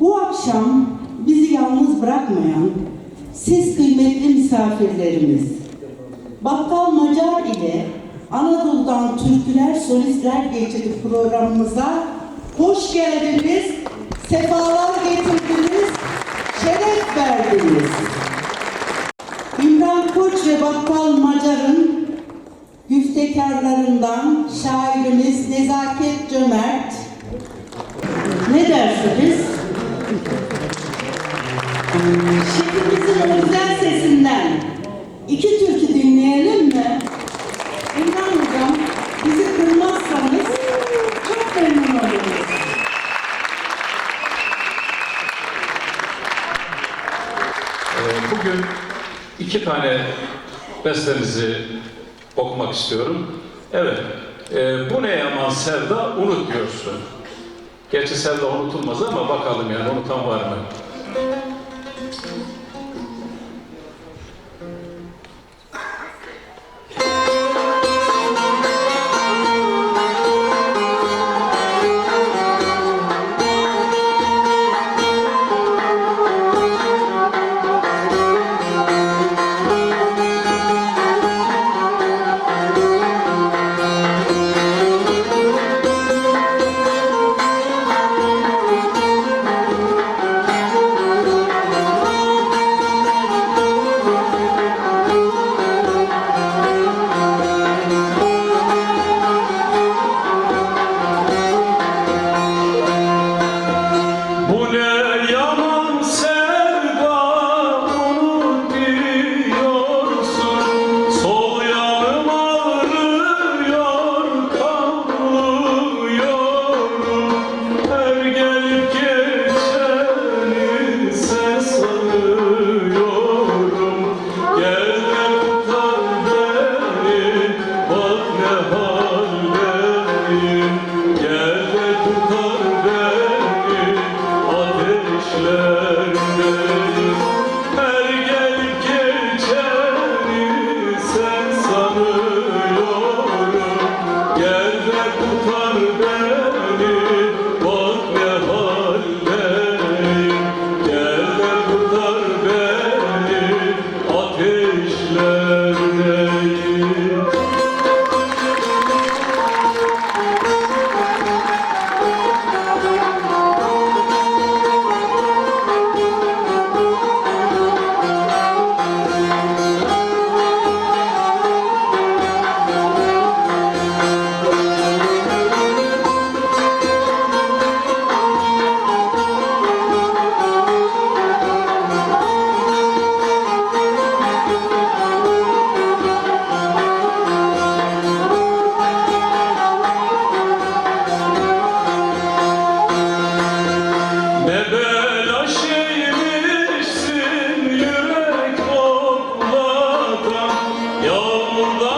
Bu akşam bizi yalnız bırakmayan siz kıymetli misafirlerimiz, Bakkal Macar ile Anadolu'dan Türküler Solistler Geçidi programımıza hoş geldiniz, sefalar getirdiniz, şeref verdiniz. İmran Koç ve Bakkal Macar'ın güftekarlarından şairimiz Nezaket Cömert Bugün iki tane bestemizi okumak istiyorum. Evet, e, bu ne yaman sevda unut diyorsun. Gerçi sevda unutulmaz ama bakalım yani unutan var mı? burada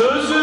Sözü